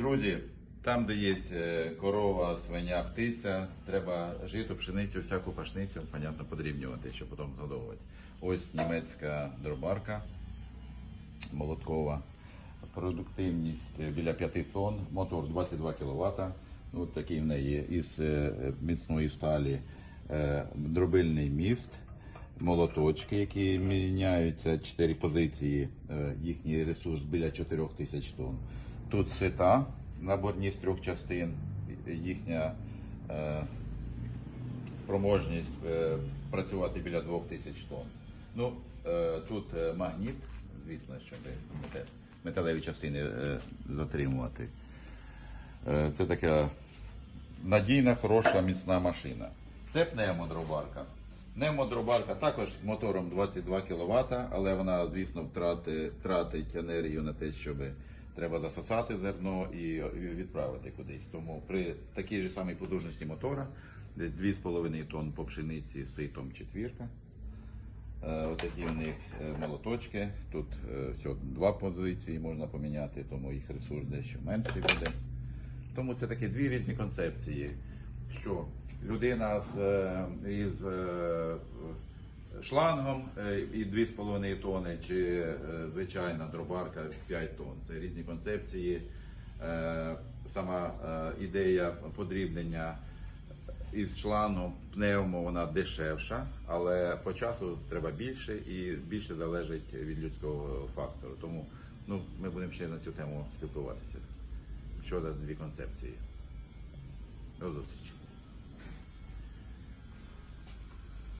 Друзі, там, де є е, корова, свиня, птиця, треба жито, пшеницю, всяку пашницю, понятно, подрібнювати, щоб потім згодовувати. Ось німецька дробарка молоткова. Продуктивність е, біля 5 тонн, мотор 22 кВт. Ну, такий в неї із е, міцної сталі дробильний міст, молоточки, які міняються, 4 позиції, їхній ресурс біля 4 тисяч тонн. Тут сета, наборні з трьох частин, їхня е, спроможність е, працювати біля 2000 тонн. Ну, е, тут е, магніт, звісно, щоб металеві частини е, затримувати. Е, це така надійна, хороша, міцна машина. Це пневмодробарка. Пневмодробарка також з мотором 22 кВт, але вона, звісно, втрати, тратить енергію на те, щоб треба засосати зерно і відправити кудись. Тому при такій же самій потужності мотора, десь 2,5 тонн по пшениці ситом четвірка. Е, Отакі у них е, молоточки. Тут е, всього два позиції можна поміняти, тому їх ресурс дещо менший буде. Тому це такі дві різні концепції. Що людина з, із шлангом е, і 2,5 тони, чи е, звичайна дробарка 5 тонн. Це різні концепції. Е, Сама ідея подрібнення із шлангом пневмо вона дешевша, але по часу треба більше і більше залежить від людського фактору. Тому ну, ми будемо ще на цю тему спілкуватися щодо дві концепції. До зустрічі.